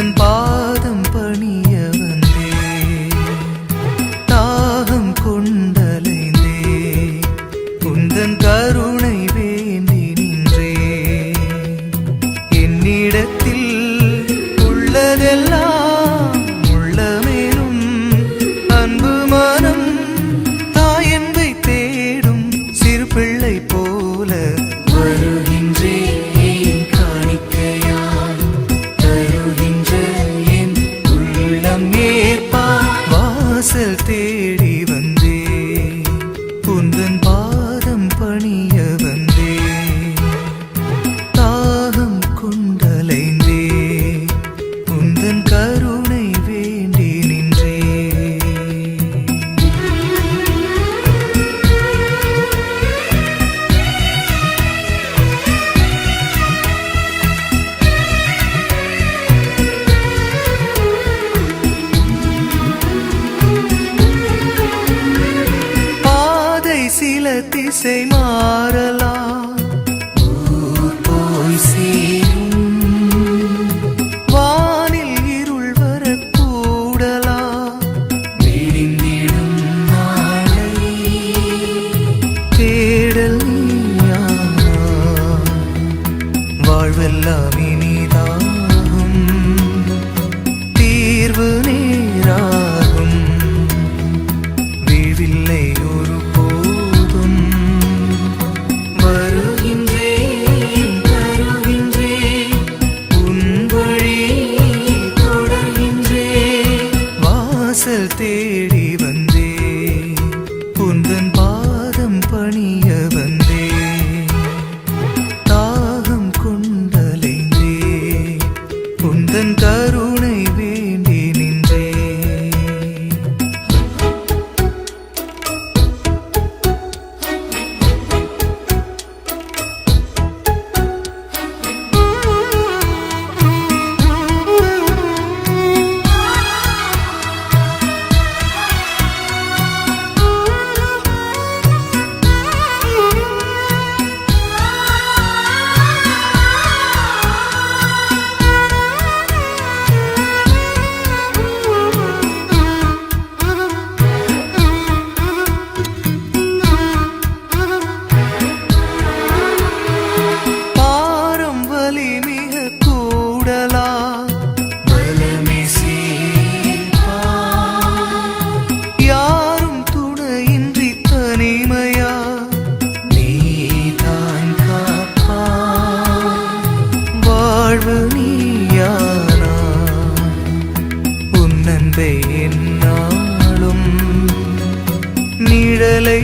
உந்தன் பாதம் பணிய வந்தே. தாகம் கொண்டலைந்தே. உந்தன் க இசை மாறலாம். വാസൽ തേടി அன்பை என்னாலும் நிழலை